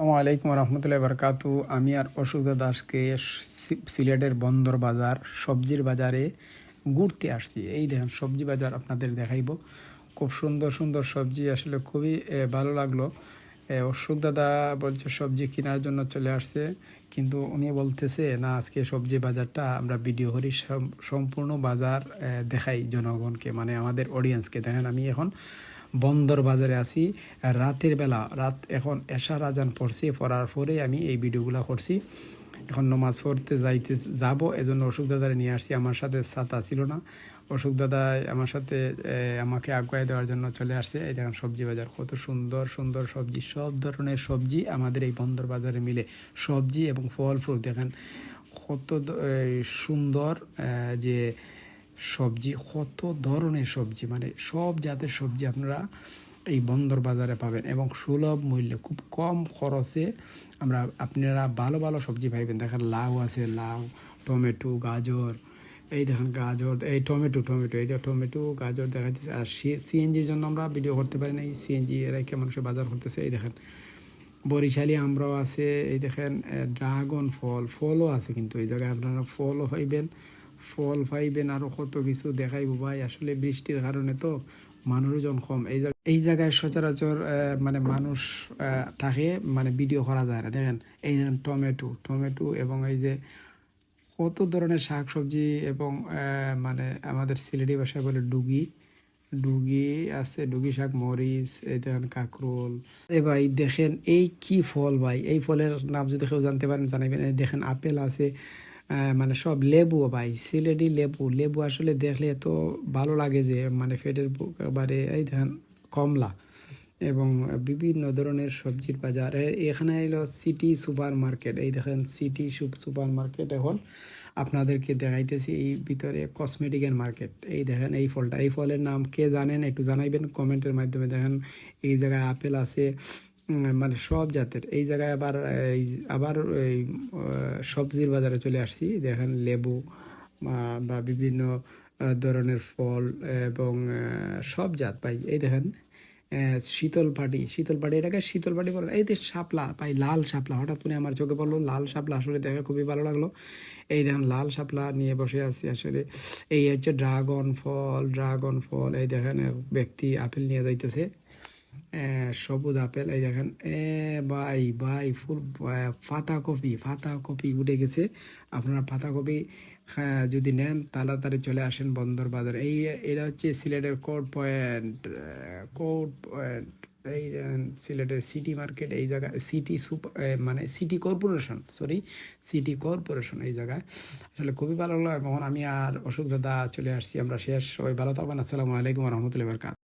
আসসালামু আলাইকুম রহমতুল্লাহ বরকাতু আমি আর অশোকদা দাসকে সিলেটের বন্দর বাজার, সবজির বাজারে ঘুরতে আসছি। এই দেখেন, সবজি বাজার আপনাদের দেখাইব। খুব সুন্দর সুন্দর সবজি, আসলে খুবই ভালো লাগল। অশোক দাদা বলছে, সবজি কেনার জন্য চলে আসছে। কিন্তু উনি বলতেছে, না, আজকে সবজি বাজারটা আমরা ভিডিও করি সম্পূর্ণ বাজার দেখাই জনগণকে মানে আমাদের অডিয়েন্সকে দেখেন, আমি এখন বন্দর বাজারে আছি। রাতের বেলা, রাত এখন এশার আজান পড়ছি, পড়ার পরে আমি এই ভিডিওগুলো করছি। এখন নমাজ পড়তে যাইতে যাব, এজন্য অশোক দাদারে নিয়ে আসছি। আমার সাথে ছাতা ছিল না। অশোক দাদা আমার সাথে আমাকে আগুয়াই দেওয়ার জন্য চলে আসছে। এই দেখেন সবজি বাজার, কত সুন্দর সুন্দর সবজি, সব ধরনের সবজি আমাদের এই বন্দর বাজারে মিলে। সবজি এবং ফল ফ্রুট দেখেন, কত সুন্দর যে সবজি, কত ধরনের সবজি। মানে সব জাতের সবজি আপনারা এই বন্দর বাজারে পাবেন এবং সুলভ মূল্যে খুব কম খরচে আমরা আপনারা ভালো ভালো সবজি পাইবেন। দেখেন লাউ আছে, লাউ, টমেটো, গাজর, এই দেখেন গাজর, এই টমেটো টমেটো এইটা টমেটো, গাজর দেখা যাচ্ছে আর সিএনজির জন্য আমরা ভিডিও করতে পারি না এই সিএনজি এরাই মানুষের বাজার করতেছে, এই দেখেন। বরিশালি আমরাও আছে, এই দেখেন ড্রাগন ফল, ফলও আছে কিন্তু এই জায়গায় আপনারা ফলও পাইবেন, ফল পাইবেন আরও কত কিছু দেখাইব ভাই। আসলে বৃষ্টির কারণে তো মানুষজন কম। এই এই জায়গায় সচরাচর মানে মানুষ থাকে মানে ভিডিও করা যায় না। দেখেন, এই টমেটো টমেটো এবং এই যে কত ধরনের শাক সবজি এবং মানে আমাদের সিলেটি ভাষায় বলে ডুগি। ডুগি আছে, ডুগি শাক, মরিচ, এই দেখেন কাকরোল। এ ভাই, দেখেন, এই কি ফল ভাই? এই ফলের নাম যদি কেউ জানতে পারেন, জানাবেন। দেখেন, আপেল আছে মানে সব লেবু ভাই, সিলেটি লেবু। লেবু আসলে দেখলে এত ভালো লাগে যে মানে বুক এবারে এই দেখেন, কমলা এবং বিভিন্ন ধরনের সবজির বাজার। এখানে এলো সিটি সুপার মার্কেট এই দেখেন, সিটি সুপার মার্কেট এখন আপনাদেরকে দেখাইতেছি এই ভিতরে কসমেটিকের মার্কেট এই দেখেন, এই ফলটা। এই ফলের নাম কে জানেন? একটু জানাইবেন কমেন্টের মাধ্যমে। দেখেন, এই জায়গায় আপেল আছে মানে সব জাতের। এই জায়গায় আবার, এই আবার এই সবজির বাজারে চলে আসছি। দেখেন লেবু বা বিভিন্ন ধরনের ফল এবং সব জাত পাই। এই দেখেন শীতল পাটি শীতল পাটি, এটাকে শীতল পাটি বলে। এই যে শাপলা, পাই লাল শাপলা। হঠাৎ করে আমার চোখে পড়ল, লাল শাপলা আসলে দেখে খুবই ভালো লাগল। এই দেখেন, লাল শাপলা নিয়ে বসে আছি আসলে। এই হচ্ছে ড্রাগন ফল ড্রাগন ফল। এই দেখেন ব্যক্তি আপেল নিয়ে যাইতেছে। সবুজ আপেল, এই দেখেন, এ, ভাই ভাই, ফুল পাতা কপি পাতা কপি উঠে গেছে। আপনারা পাতা কপি যদি নেন, তাড়াতাড়ি চলে আসেন বন্দর বাজার। এই, এটা হচ্ছে সিলেটের কোর্ট পয়েন্ট কোর্ট পয়েন্ট, এই সিলেটের সিটি মার্কেট, এই জায়গায়, সিটি সুপার মানে city corporation, sorry, city corporation এই জায়গায়। আসলে খুবই ভালো লাগল, এখন আমি আর অশোক দাদা চলে আসছি, আমরা শেষ। সবাই ভালো থাকবেন, আসসালামু আলাইকুম রহমতুল্লাহ বরকাত